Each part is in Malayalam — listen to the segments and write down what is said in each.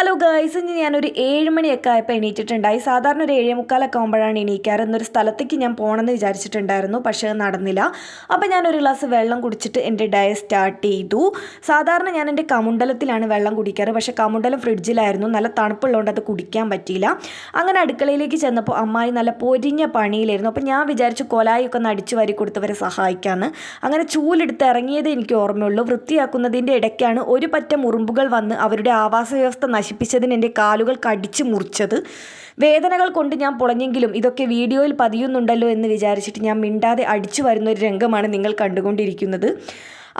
ഹലോ ഗൈസ് ഇന്ന് ഞാനൊരു ഏഴ് മണിയൊക്കെ ആയപ്പോൾ എണീറ്റിട്ടുണ്ടായി സാധാരണ ഒരു ഏഴേ മുക്കാലൊക്കെ ആകുമ്പോഴാണ് എണീക്കാറ്. എന്നൊരു സ്ഥലത്തേക്ക് ഞാൻ പോകണമെന്ന് വിചാരിച്ചിട്ടുണ്ടായിരുന്നു പക്ഷേ നടന്നില്ല. അപ്പോൾ ഞാനൊരു ഗ്ലാസ് വെള്ളം കുടിച്ചിട്ട് എന്റെ ഡയ സ്റ്റാർട്ട് ചെയ്തു. സാധാരണ ഞാൻ എന്റെ കമുണ്ടലത്തിലാണ് വെള്ളം കുടിക്കാറ്. പക്ഷേ കമുണ്ടലം ഫ്രിഡ്ജിലായിരുന്നു. നല്ല തണുപ്പുള്ളതുകൊണ്ട് അത് കുടിക്കാൻ പറ്റിയില്ല. അങ്ങനെ അടുക്കളയിലേക്ക് ചെന്നപ്പോൾ അമ്മായി നല്ല പൊരിഞ്ഞ പണിയിലായിരുന്നു. അപ്പോൾ ഞാൻ വിചാരിച്ചു കൊലായൊക്കെ ഒന്ന് അടിച്ചു വാരി കൊടുത്തവരെ സഹായിക്കാമെന്ന് അങ്ങനെ ചൂലെടുത്ത് ഇറങ്ങിയതേ എനിക്ക് ഓർമ്മയുള്ളൂ. വൃത്തിയാക്കുന്നതിന്റെ ഇടയ്ക്കാണ് ഒരു പറ്റം ഉറുമ്പുകൾ വന്ന് അവരുടെ ആവാസ വ്യവസ്ഥ നശിപ്പിച്ചതിന് എന്റെ കാലുകൾ കടിച്ചു മുറിച്ചത്. വേദനകൾ കൊണ്ട് ഞാൻ പൊളഞ്ഞെങ്കിലും ഇതൊക്കെ വീഡിയോയിൽ പതിയുന്നുണ്ടല്ലോ എന്ന് വിചാരിച്ചിട്ട് ഞാൻ മിണ്ടാതെ അടിച്ചു വരുന്ന ഒരു രംഗമാണ് നിങ്ങൾ കണ്ടുകൊണ്ടിരിക്കുന്നത്.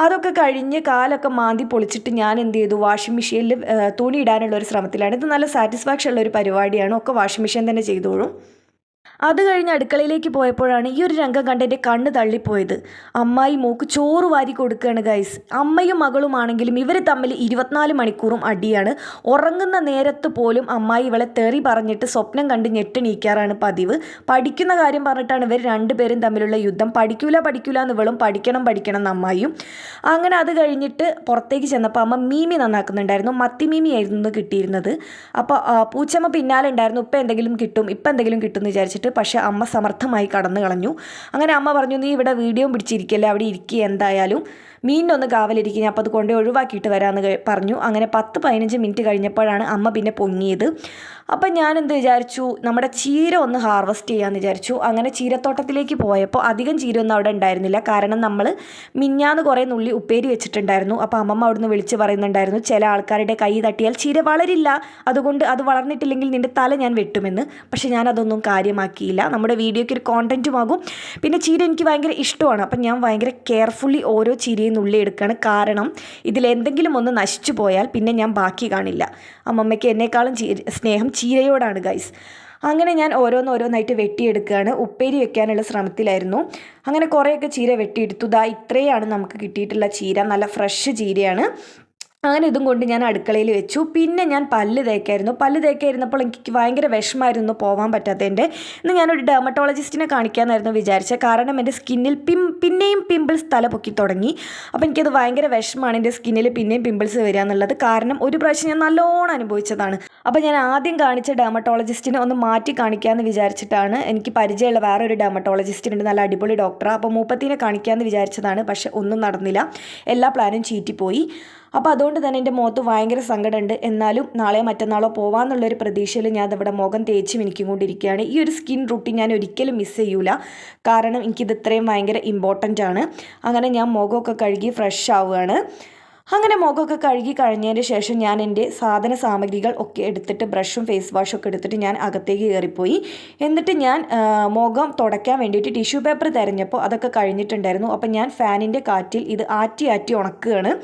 അതൊക്കെ കഴിഞ്ഞ് കാലൊക്കെ മാന്തി പൊളിച്ചിട്ട് ഞാൻ എന്ത് ചെയ്തു? വാഷിംഗ് മെഷീനിൽ തുണി ഇടാനുള്ള ഒരു ശ്രമത്തിലാണ്. ഇത് നല്ല സാറ്റിസ്ഫാക്ഷൻ ഉള്ള ഒരു പരിപാടിയാണ്. ഒക്കെ വാഷിംഗ് മെഷീൻ തന്നെ ചെയ്തോളും. അത് കഴിഞ്ഞ് അടുക്കളയിലേക്ക് പോയപ്പോഴാണ് ഈ ഒരു രംഗം കണ്ട് എന്റെ കണ്ണ് തള്ളിപ്പോയത്. അമ്മായി മോക്ക് ചോറ് വാരി കൊടുക്കുകയാണ് ഗൈസ് അമ്മയും മകളുമാണെങ്കിലും ഇവർ തമ്മിൽ ഇരുപത്തിനാല് മണിക്കൂറും അടിയാണ്. ഉറങ്ങുന്ന നേരത്ത് പോലും അമ്മായി ഇവളെ തെറി പറഞ്ഞിട്ട് സ്വപ്നം കണ്ട് ഞെട്ടണീക്കാറാണ് പതിവ്. പഠിക്കുന്ന കാര്യം പറഞ്ഞിട്ടാണ് ഇവർ രണ്ടുപേരും തമ്മിലുള്ള യുദ്ധം. പഠിക്കൂല പഠിക്കൂല എന്ന് ഇവളും പഠിക്കണം പഠിക്കണം എന്ന് അമ്മായിയും. അങ്ങനെ അത് കഴിഞ്ഞിട്ട് പുറത്തേക്ക് ചെന്നപ്പോൾ അമ്മ മീമി നന്നാക്കുന്നുണ്ടായിരുന്നു. മത്തി മീമി ആയിരുന്നു കിട്ടിയിരുന്നത്. അപ്പോൾ പൂച്ചമ്മ പിന്നാലെ ഉണ്ടായിരുന്നു. ഇപ്പം എന്തെങ്കിലും കിട്ടും ഇപ്പം എന്തെങ്കിലും കിട്ടും എന്ന് വിചാരിച്ചിട്ട് പക്ഷേ അമ്മ സമർത്ഥമായി കടന്നു കളഞ്ഞു അങ്ങനെ അമ്മ പറഞ്ഞു നീ ഇവിടെ വീഡിയോ പിടിച്ചിരിക്കല്ലേ? അവിടെ ഇരിക്കുക എന്തായാലും. മീനിനൊന്ന് കാവലിരിക്കുക അപ്പോൾ അത് കൊണ്ട് ഒഴിവാക്കിയിട്ട് വരാമെന്ന് പറഞ്ഞു. അങ്ങനെ പത്ത് പതിനഞ്ച് മിനിറ്റ് കഴിഞ്ഞപ്പോഴാണ് അമ്മ പിന്നെ പൊങ്ങിയത്. അപ്പം ഞാൻ എന്ത് വിചാരിച്ചു നമ്മുടെ ചീര ഒന്ന് ഹാർവസ്റ്റ് ചെയ്യാമെന്ന് വിചാരിച്ചു. അങ്ങനെ ചീരത്തോട്ടത്തിലേക്ക് പോയപ്പോൾ അധികം ചീരയൊന്നും അവിടെ ഉണ്ടായിരുന്നില്ല. കാരണം നമ്മൾ മിഞ്ഞാന്ന് കുറേ നുള്ളി ഉപ്പേരി വെച്ചിട്ടുണ്ടായിരുന്നു. അപ്പോൾ അമ്മമ്മ അവിടുന്ന് വിളിച്ച് പറയുന്നുണ്ടായിരുന്നു ചില ആൾക്കാരുടെ കൈ തട്ടിയാൽ ചീര വളരില്ല. അതുകൊണ്ട് അത് വളർന്നിട്ടില്ലെങ്കിൽ നിന്റെ തല ഞാൻ വെട്ടുമെന്ന്. പക്ഷേ ഞാൻ അതൊന്നും കാര്യമാക്കിയില്ല. നമ്മുടെ വീഡിയോയ്ക്ക് ഒരു കോണ്ടന്റുമാകും പിന്നെ ചീര എനിക്ക് ഭയങ്കര ഇഷ്ടമാണ്. അപ്പം ഞാൻ ഭയങ്കര കെയർഫുള്ളി ഓരോ ചീരയും നുള്ളി എടുക്കുകയാണ് കാരണം ഇതിൽ എന്തെങ്കിലും ഒന്ന് നശിച്ചു പോയാൽ പിന്നെ ഞാൻ ബാക്കി കാണില്ല. അമ്മമ്മയ്ക്ക് എന്നെക്കാളും സ്നേഹം ചീരയോടാണ് ഗൈസ് അങ്ങനെ ഞാൻ ഓരോന്നോരോന്നായിട്ട് വെട്ടിയെടുക്കുകയാണ്. ഉപ്പേരി വെക്കാനുള്ള ശ്രമത്തിലായിരുന്നു. അങ്ങനെ കുറേയൊക്കെ ചീര വെട്ടിയെടുത്തു. ദാ ഇത്രയാണ് നമുക്ക് കിട്ടിയിട്ടുള്ള ചീര. നല്ല ഫ്രഷ് ചീരയാണ്. അങ്ങനെ ഇതും കൊണ്ട് ഞാൻ അടുക്കളയിൽ വെച്ചു. പിന്നെ ഞാൻ പല്ല് തേക്കായിരുന്നു. പല്ല് തേക്കായിരുന്നപ്പോൾ എനിക്ക് ഭയങ്കര വിഷമായിരുന്നു പോകാൻ പറ്റാത്തതിന്റെ. ഇന്ന് ഞാനൊരു ഡെർമറ്റോളജിസ്റ്റിനെ കാണിക്കാമെന്നായിരുന്നു വിചാരിച്ചത്. കാരണം എന്റെ സ്കിന്നിൽ പിം പിന്നെയും പിമ്പിൾസ് തല പൊക്കി തുടങ്ങി. അപ്പോൾ എനിക്കത് ഭയങ്കര വിഷമാണ് എന്റെ സ്കിന്നിൽ പിന്നെയും പിമ്പിൾസ് വരിക എന്നുള്ളത്. കാരണം ഒരു പ്രാവശ്യം ഞാൻ നല്ലോണം അനുഭവിച്ചതാണ്. അപ്പോൾ ഞാൻ ആദ്യം കാണിച്ച ഡെർമറ്റോളജിസ്റ്റിനെ ഒന്ന് മാറ്റി കാണിക്കാമെന്ന് വിചാരിച്ചിട്ടാണ് എനിക്ക് പരിചയമുള്ള വേറെ ഒരു ഡെർമറ്റോളജിസ്റ്റിനുണ്ട് നല്ല അടിപൊളി ഡോക്ടറാണ് അപ്പോൾ മൂപ്പത്തിനെ കാണിക്കാമെന്ന് വിചാരിച്ചതാണ്. പക്ഷേ ഒന്നും നടന്നില്ല. എല്ലാ പ്ലാനും ചീറ്റിപ്പോയി. അപ്പോൾ അതുകൊണ്ട് തന്നെ എന്റെ മുഖത്ത് ഭയങ്കര സങ്കടമുണ്ട്. എന്നാലും നാളെയോ മറ്റന്നാളോ പോവാന്നുള്ളൊരു പ്രതീക്ഷയിൽ ഞാൻ അതവിടെ മുഖം തേച്ച് മിനിക്കൊണ്ടിരിക്കുകയാണ് ഈ ഒരു സ്കിൻ റൂട്ടീൻ ഞാൻ ഒരിക്കലും മിസ് ചെയ്യൂല. കാരണം എനിക്കിത് ഇത്രയും ഭയങ്കര ഇമ്പോർട്ടന്റ് ആണ്. അങ്ങനെ ഞാൻ മുഖമൊക്കെ കഴുകി ഫ്രഷ് ആവുകയാണ്. അങ്ങനെ മുഖമൊക്കെ കഴുകി കഴിഞ്ഞതിന് ശേഷം ഞാൻ എന്റെ സാധന സാമഗ്രികൾ ഒക്കെ എടുത്തിട്ട് ബ്രഷും ഫേസ് വാഷും ഒക്കെ എടുത്തിട്ട് ഞാൻ അകത്തേക്ക് കയറിപ്പോയി. എന്നിട്ട് ഞാൻ മുഖം തുടയ്ക്കാൻ വേണ്ടിയിട്ട് ടിഷ്യൂ പേപ്പർ തിരഞ്ഞപ്പോൾ അതൊക്കെ കഴിഞ്ഞിട്ടുണ്ടായിരുന്നു. അപ്പം ഞാൻ ഫാനിന്റെ കാറ്റിൽ ഇത് ആറ്റി ആറ്റി ഉണക്കുകയാണ്.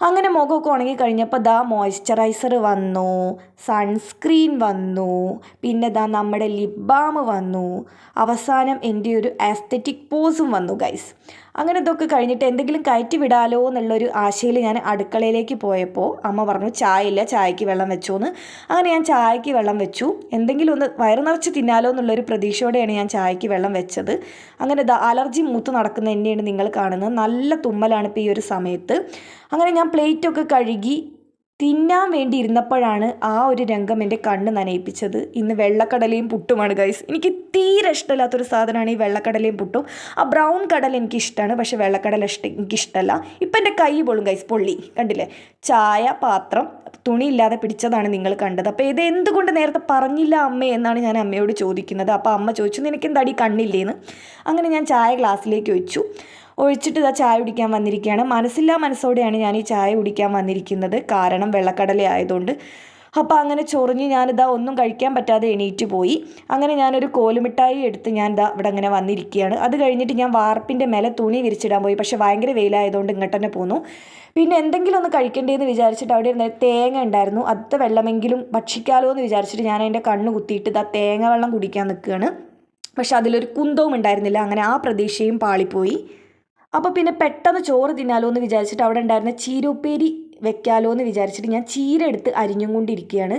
അങ്ങനെ മുഖമൊക്കെ ഉണങ്ങി കഴിഞ്ഞപ്പോൾ ദാ മോയ്സ്ചറൈസർ വന്നു സൺസ്ക്രീൻ വന്നു പിന്നെ ദാ നമ്മുടെ ലിപ് ബാം വന്നു. അവസാനം എന്റെ ഒരു ആസ്തറ്റിക് പോസും വന്നു ഗൈസ് അങ്ങനെ ഇതൊക്കെ കഴിഞ്ഞിട്ട് എന്തെങ്കിലും കയറ്റി വിടാലോ എന്നുള്ളൊരു ആശയിൽ ഞാൻ അടുക്കളയിലേക്ക് പോയപ്പോൾ അമ്മ പറഞ്ഞു ചായ ഇല്ല ചായക്ക് വെള്ളം വെച്ചോന്ന്. അങ്ങനെ ഞാൻ ചായക്ക് വെള്ളം വെച്ചു. എന്തെങ്കിലും ഒന്ന് വയറ് നിറച്ച് തിന്നാലോ എന്നുള്ളൊരു പ്രതീക്ഷയോടെയാണ് ഞാൻ ചായക്ക് വെള്ളം വെച്ചത്. അങ്ങനെ അലർജി മൂത്ത് നടക്കുന്ന എന്നെയാണ് നിങ്ങൾ കാണുന്നത്. നല്ല തുമ്മലാണ് ഇപ്പോൾ ഈ ഒരു സമയത്ത്. അങ്ങനെ ഞാൻ പ്ലേറ്റൊക്കെ കഴുകി തിന്നാൻ വേണ്ടി ഇരുന്നപ്പോഴാണ് ആ ഒരു രംഗം എന്റെ കണ്ണ് നനയിപ്പിച്ചത്. ഇന്ന് വെള്ളക്കടലയും പുട്ടുമാണ് ഗൈസ് എനിക്ക് തീരെ ഇഷ്ടമില്ലാത്തൊരു സാധനമാണ് ഈ വെള്ളക്കടലയും പുട്ടും. ആ ബ്രൗൺ കടൽ എനിക്ക് ഇഷ്ടമാണ് പക്ഷേ വെള്ളക്കടല ഇഷ്ടം എനിക്കിഷ്ടമല്ല ഇപ്പം എന്റെ കൈ പോളും ഗൈസ് പൊള്ളി. കണ്ടില്ലേ? ചായ പാത്രം തുണിയില്ലാതെ പിടിച്ചതാണ് നിങ്ങൾ കണ്ടത്. അപ്പോൾ ഇത് എന്തുകൊണ്ട് നേരത്തെ പറഞ്ഞില്ല അമ്മ എന്നാണ് ഞാൻ അമ്മയോട് ചോദിക്കുന്നത്. അപ്പോൾ അമ്മ ചോദിച്ചു നിനക്ക് എന്താടി കണ്ണില്ലേന്ന്? അങ്ങനെ ഞാൻ ചായ ഗ്ലാസ്സിലേക്ക് ഒഴിച്ചു ഒഴിച്ചിട്ട് ഇതാ ചായ കുടിക്കാൻ വന്നിരിക്കുകയാണ്. മനസ്സില്ലാ മനസ്സോടെയാണ് ഞാൻ ഈ ചായ കുടിക്കാൻ വന്നിരിക്കുന്നത്. കാരണം വെള്ളക്കടല ആയതുകൊണ്ട്. അപ്പോൾ അങ്ങനെ ചൊറിഞ്ഞ് ഞാനിതാ ഒന്നും കഴിക്കാൻ പറ്റാതെ എണീറ്റ് പോയി. അങ്ങനെ ഞാനൊരു കോലുമിഠായി എടുത്ത് ഞാൻ ഇതാ ഇവിടെ അങ്ങനെ വന്നിരിക്കുകയാണ്. അത് കഴിഞ്ഞിട്ട് ഞാൻ വാർപ്പിന്റെ മേലെ തുണി വിരിച്ചിടാൻ പോയി. പക്ഷേ ഭയങ്കര വെയിലായതുകൊണ്ട് ഇങ്ങോട്ട് തന്നെ പോന്നു. പിന്നെ എന്തെങ്കിലും ഒന്ന് കഴിക്കേണ്ടതെന്ന് വിചാരിച്ചിട്ട് അവിടെ ഇരുന്ന തേങ്ങ ഉണ്ടായിരുന്നു. അത്ത വെള്ളമെങ്കിലും ഭക്ഷിക്കാലോ എന്ന് വിചാരിച്ചിട്ട് ഞാൻ അതിന്റെ കണ്ണ് കുത്തിയിട്ട് ഇതാ തേങ്ങ വെള്ളം കുടിക്കാൻ നിൽക്കുകയാണ്. പക്ഷെ അതിലൊരു കുന്തവും ഉണ്ടായിരുന്നില്ല അങ്ങനെ ആ പ്രതീക്ഷയും പാളിപ്പോയി. അപ്പോൾ പിന്നെ പെട്ടെന്ന് ചോറ് തിന്നാലോ എന്ന് വിചാരിച്ചിട്ട് അവിടെ ഉണ്ടായിരുന്ന ചീരുപ്പേരി വെക്കാലോ എന്ന് വിചാരിച്ചിട്ട് ഞാൻ ചീര എടുത്ത് അരിഞ്ഞും കൊണ്ടിരിക്കുകയാണ്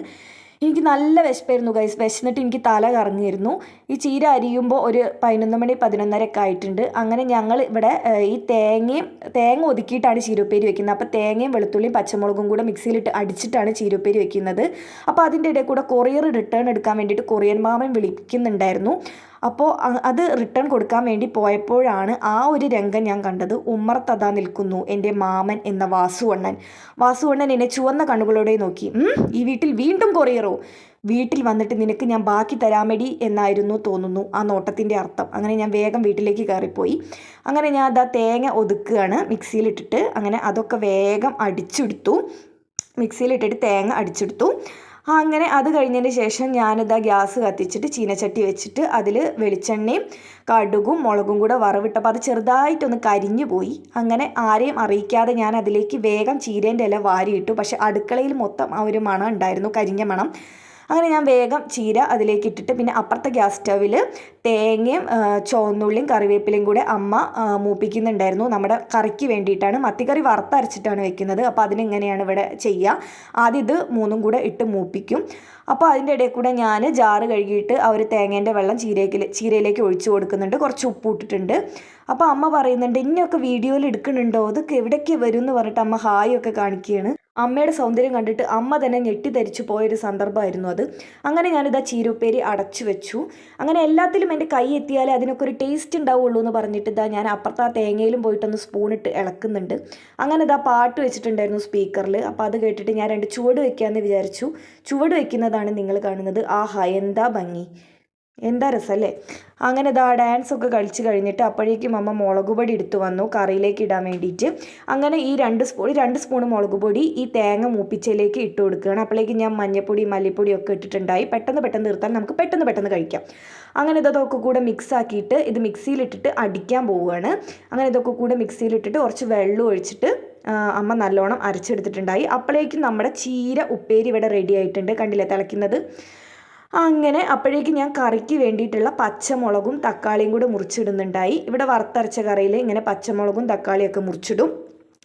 എനിക്ക് നല്ല വിശപ്പായിരുന്നു ഗൈസ് വിശന്നിട്ട് എനിക്ക് തല കറങ്ങിയിരുന്നു. ഈ ചീര അരിയുമ്പോൾ ഒരു പതിനൊന്ന് മണി പതിനൊന്നരയൊക്കെ ആയിട്ടുണ്ട്. അങ്ങനെ ഞങ്ങൾ ഇവിടെ ഈ തേങ്ങയും തേങ്ങ ഒതുക്കിയിട്ടാണ് ചീരുപ്പേരി വെക്കുന്നത്. അപ്പോൾ തേങ്ങയും വെളുത്തുള്ളിയും പച്ചമുളകും കൂടെ മിക്സിയിലിട്ട് അടിച്ചിട്ടാണ് ചീരുപ്പേരി വെക്കുന്നത്. അപ്പോൾ അതിന്റെ ഇടയിൽ കൂടെ കൊറിയർ റിട്ടേൺ എടുക്കാൻ വേണ്ടിയിട്ട് കൊറിയൻ മാമൻ വിളിക്കുന്നുണ്ടായിരുന്നു. അപ്പോൾ അത് റിട്ടേൺ കൊടുക്കാൻ വേണ്ടി പോയപ്പോഴാണ് ആ ഒരു രംഗം ഞാൻ കണ്ടത്. ഉമ്മറത്തതാ നിൽക്കുന്നു എന്റെ മാമൻ എന്ന വാസുവണ്ണൻ. വാസുവണ്ണൻ എന്നെ ചുവന്ന കണ്ണുകളോടെ നോക്കി. ഈ വീട്ടിൽ വീണ്ടും കൊറിയറോ? വീട്ടിൽ വന്നിട്ട് നിനക്ക് ഞാൻ ബാക്കി തരാമടി എന്നായിരുന്നു തോന്നുന്നു ആ നോട്ടത്തിന്റെ അർത്ഥം. അങ്ങനെ ഞാൻ വേഗം വീട്ടിലേക്ക് കയറിപ്പോയി. അങ്ങനെ ഞാൻ അത് തേങ്ങ ഒതുക്കുകയാണ് മിക്സിയിലിട്ടിട്ട്. അങ്ങനെ അതൊക്കെ വേഗം അടിച്ചെടുത്തു. മിക്സിയിലിട്ടിട്ട് തേങ്ങ അടിച്ചെടുത്തു. അങ്ങനെ അത് കഴിഞ്ഞതിന് ശേഷം ഞാനിതാ ഗ്യാസ് കത്തിച്ചിട്ട് ചീനച്ചട്ടി വെച്ചിട്ട് അതിൽ വെളിച്ചെണ്ണയും കടുകും മുളകും കൂടെ വറവിട്ടപ്പോൾ അത് ചെറുതായിട്ടൊന്ന് കരിഞ്ഞു പോയി. അങ്ങനെ ആരെയും അറിയിക്കാതെ ഞാൻ അതിലേക്ക് വേഗം ചീരേന്റെ ഇല വാരിയിട്ടു. പക്ഷെ അടുക്കളയിൽ മൊത്തം ആ ഒരു മണം ഉണ്ടായിരുന്നു കരിഞ്ഞ മണം. അങ്ങനെ ഞാൻ വേഗം ചീര അതിലേക്ക് ഇട്ടിട്ട് പിന്നെ അപ്പുറത്തെ ഗ്യാസ് സ്റ്റവിൽ തേങ്ങയും ചുവന്നുള്ളിയും കറിവേപ്പിലയും കൂടെ അമ്മ മൂപ്പിക്കുന്നുണ്ടായിരുന്നു. നമ്മുടെ കറിക്ക് വേണ്ടിയിട്ടാണ്. മത്തിക്കറി വറുത്തരച്ചിട്ടാണ് വെക്കുന്നത്. അപ്പോൾ അതിനെങ്ങനെയാണ് ഇവിടെ ചെയ്യുക ആദ്യം ഇത് മൂന്നും കൂടെ ഇട്ട് മൂപ്പിക്കും. അപ്പോൾ അതിന്റെ ഇടയിൽ കൂടെ ഞാൻ ജാറ് കഴുകിയിട്ട് ആ ഒരു തേങ്ങേന്റെ വെള്ളം ചീരയ്ക്ക് ചീരയിലേക്ക് ഒഴിച്ചു കൊടുക്കുന്നുണ്ട്. കുറച്ച് ഉപ്പ് ഇട്ടിട്ടുണ്ട്. അപ്പോൾ അമ്മ പറയുന്നുണ്ട് ഇനിയൊക്കെ വീഡിയോയിൽ എടുക്കുന്നുണ്ടോ? ഇതൊക്കെ എവിടേക്ക് വരും? എന്ന് പറഞ്ഞിട്ട് അമ്മ ഹായ് ഒക്കെ കാണിക്കുകയാണ്. അമ്മയുടെ സൗന്ദര്യം കണ്ടിട്ട് അമ്മ തന്നെ ഞെട്ടിധരിച്ചു പോയൊരു സന്ദർഭമായിരുന്നു അത്. അങ്ങനെ ഞാനിത് ആ ചീരുപ്പേരി അടച്ചു വെച്ചു. അങ്ങനെ എല്ലാത്തിലും എന്റെ കൈ എത്തിയാലേ അതിനൊക്കെ ഒരു ടേസ്റ്റ് ഉണ്ടാവുള്ളൂ എന്ന് പറഞ്ഞിട്ട് ഇതാ ഞാൻ അപ്പുറത്ത് ആ തേങ്ങയിലും പോയിട്ടൊന്ന് സ്പൂണിട്ട് ഇളക്കുന്നുണ്ട്. അങ്ങനെ ഇതാ പാട്ട് വെച്ചിട്ടുണ്ടായിരുന്നു സ്പീക്കറിൽ അപ്പോൾ അത് കേട്ടിട്ട് ഞാൻ രണ്ട് ചുവട് വെക്കാമെന്ന് വിചാരിച്ചു. ചുവട് വെക്കുന്നതാണ് നിങ്ങൾ കാണുന്നത്. ആഹാ എന്താ ഭംഗി. എന്താ രസമല്ലേ അങ്ങനെ ഇതാ ഡാൻസൊക്കെ കളിച്ച് കഴിഞ്ഞിട്ട് അപ്പോഴേക്കും അമ്മ മുളക് പൊടി എടുത്തു വന്നു കറിയിലേക്ക് ഇടാൻ വേണ്ടിയിട്ട്. അങ്ങനെ ഈ രണ്ട് സ്പൂൺ രണ്ട് സ്പൂൺ മുളക് പൊടി ഈ തേങ്ങ മൂപ്പിച്ചയിലേക്ക് ഇട്ട് കൊടുക്കുകയാണ്. അപ്പോഴേക്കും ഞാൻ മഞ്ഞപ്പൊടി മല്ലിപ്പൊടി ഒക്കെ ഇട്ടിട്ടുണ്ടായി. പെട്ടെന്ന് പെട്ടെന്ന് തീർത്താൽ നമുക്ക് പെട്ടെന്ന് പെട്ടെന്ന് കഴിക്കാം. അങ്ങനെ ഇതൊക്കെ കൂടെ മിക്സ് ആക്കിയിട്ട് ഇത് മിക്സിയിലിട്ടിട്ട് അടിക്കാൻ പോവുകയാണ്. അങ്ങനെ ഇതൊക്കെ കൂടെ മിക്സിയിലിട്ടിട്ട് കുറച്ച് വെള്ളം ഒഴിച്ചിട്ട് അമ്മ നല്ലോണം അരച്ചെടുത്തിട്ടുണ്ടായി. അപ്പോഴേക്കും നമ്മുടെ ചീര ഉപ്പേരി ഇവിടെ റെഡി ആയിട്ടുണ്ട്. കണ്ടില്ലേ തിളയ്ക്കുന്നത്? അങ്ങനെ അപ്പോഴേക്കും ഞാൻ കറിക്ക് വേണ്ടിയിട്ടുള്ള പച്ചമുളകും തക്കാളിയും കൂടെ മുറിച്ചിടുന്നുണ്ടായി. ഇവിടെ വറുത്തരച്ച കറിയിൽ ഇങ്ങനെ പച്ചമുളകും തക്കാളിയൊക്കെ മുറിച്ചിടും.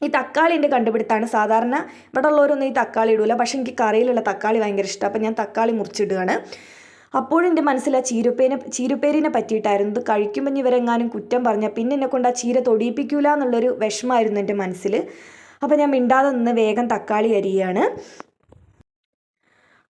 ഈ തക്കാളി എന്റെ കണ്ടുപിടുത്താണ്. സാധാരണ ഇവിടെ ഉള്ളവരൊന്നും ഈ തക്കാളി ഇടൂല. പക്ഷേ എനിക്ക് കറിയിലുള്ള തക്കാളി ഭയങ്കര ഇഷ്ടമാണ് അപ്പം ഞാൻ തക്കാളി മുറിച്ചിടുകയാണ്. അപ്പോഴും എന്റെ മനസ്സിൽ ആ ചീരുപ്പേനെ ചീരുപ്പേരിനെ പറ്റിയിട്ടായിരുന്നു. ഇത് കഴിക്കുമ്പോൾ ഇനി ഇവരെങ്ങാനും കുറ്റം പറഞ്ഞാൽ പിന്നെ എന്നെ കൊണ്ട് ആ ചീര തൊടിയിപ്പിക്കൂല എന്നുള്ളൊരു വിഷമമായിരുന്നു എന്റെ മനസ്സിൽ അപ്പോൾ ഞാൻ മിണ്ടാതെ നിന്ന് വേഗം തക്കാളി അരിയാണ്.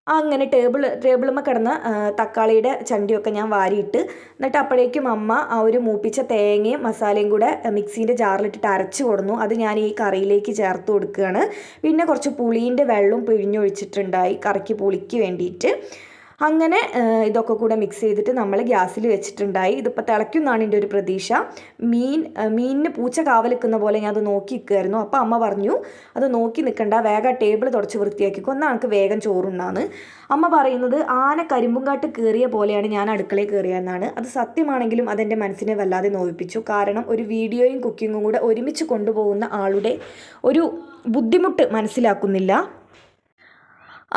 അങ്ങനെ ടേബിൾ ടേബിളുമ്മ കിടന്ന തക്കാളിയുടെ ചണ്ടിയൊക്കെ ഞാൻ വാരിയിട്ട് എന്നിട്ട് അപ്പോഴേക്കും അമ്മ ആ ഒരു മൂപ്പിച്ച തേങ്ങയും മസാലയും കൂടെ മിക്സീന്റെ ജാറിലിട്ടിട്ട് അരച്ചു കൊടുന്നു. അത് ഞാൻ ഈ കറിയിലേക്ക് ചേർത്ത് കൊടുക്കുകയാണ്. പിന്നെ കുറച്ച് പുളീന്റെ വെള്ളവും പിഴിഞ്ഞൊഴിച്ചിട്ടുണ്ടായി കറിക്ക് പുളിക്ക് വേണ്ടിയിട്ട്. അങ്ങനെ ഇതൊക്കെ കൂടെ മിക്സ് ചെയ്തിട്ട് നമ്മൾ ഗ്യാസിൽ വെച്ചിട്ടുണ്ടായി. ഇതിപ്പോൾ തിളയ്ക്കുന്നാണ് എന്റെ ഒരു പ്രതീക്ഷ. മീൻ മീനിന് പൂച്ച കാവലിക്കുന്ന പോലെ ഞാൻ അത് നോക്കി നിൽക്കുമായിരുന്നു അപ്പോൾ അമ്മ പറഞ്ഞു അത് നോക്കി നിൽക്കണ്ട വേഗം ടേബിൾ തുടച്ച് വൃത്തിയാക്കിക്കോ എന്നാൽ എനിക്ക് വേഗം ചോറുണ്ടാന്ന് അമ്മ പറയുന്നത് ആന കരിമ്പുംകാട്ട് കയറിയ പോലെയാണ് ഞാൻ അടുക്കളയിൽ കയറിയെന്നാണ് അത് സത്യമാണെങ്കിലും അതെന്റെ മനസ്സിനെ വല്ലാതെ നോവിപ്പിച്ചു. കാരണം ഒരു വീഡിയോയും കുക്കിങ്ങും കൂടെ ഒരുമിച്ച് കൊണ്ടുപോകുന്ന ആളുടെ ഒരു ബുദ്ധിമുട്ട് മനസ്സിലാക്കുന്നില്ല.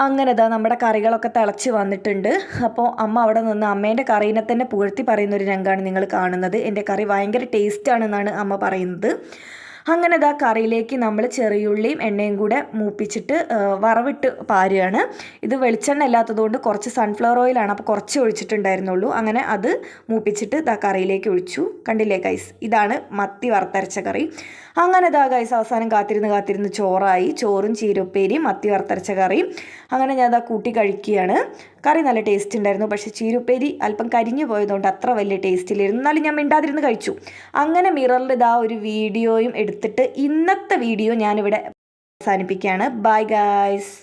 അങ്ങനെ ദാ നമ്മുടെ കറികളൊക്കെ തിളച്ച് വന്നിട്ടുണ്ട്. അപ്പോൾ അമ്മ അവിടെ നിന്ന് അമ്മേന്റെ കറീനെ തന്നെ പുകഴ്ത്തി പറയുന്ന ഒരു രംഗമാണ് നിങ്ങൾ കാണുന്നത്. എന്റെ കറി ഭയങ്കര ടേസ്റ്റാണെന്നാണ് അമ്മ പറയുന്നത്. അങ്ങനെ ദാ കറിയിലേക്ക് നമ്മൾ ചെറിയുള്ളിയും എണ്ണയും കൂടെ മൂപ്പിച്ചിട്ട് വറവിട്ട് പാരുകയാണ്. ഇത് വെളിച്ചെണ്ണ ഇല്ലാത്തതുകൊണ്ട് കുറച്ച് സൺഫ്ലവർ ഓയിലാണ് അപ്പോൾ കുറച്ച് ഒഴിച്ചിട്ടുണ്ടായിരുന്നുള്ളൂ. അങ്ങനെ അത് മൂപ്പിച്ചിട്ട് ഇതാ കറിയിലേക്ക് ഒഴിച്ചു. കണ്ടില്ലേ ഗൈസ് ഇതാണ് മത്തി വറുത്തരച്ച കറി. അങ്ങനെ ഇതാ ഗൈസ് അവസാനം കാത്തിരുന്ന് കാത്തിരുന്ന് ചോറായി. ചോറും ചീരുപ്പേരിയും മത്തി വറുത്തരച്ച കറിയും. അങ്ങനെ ഞാൻ അതാ കൂട്ടി കഴിക്കുകയാണ്. കറി നല്ല ടേസ്റ്റ് ഉണ്ടായിരുന്നു. പക്ഷേ ചീരുപ്പേരി അല്പം കരിഞ്ഞു പോയതുകൊണ്ട് അത്ര വലിയ ടേസ്റ്റ് ഇല്ലായിരുന്നു. എന്നാലും ഞാൻ മിണ്ടാതിരുന്ന് കഴിച്ചു. അങ്ങനെ മിററിൽ ഇതാ ഒരു വീഡിയോയും എടുത്തിട്ട് ഇന്നത്തെ വീഡിയോ ഞാനിവിടെ അവസാനിപ്പിക്കുകയാണ്. Bye guys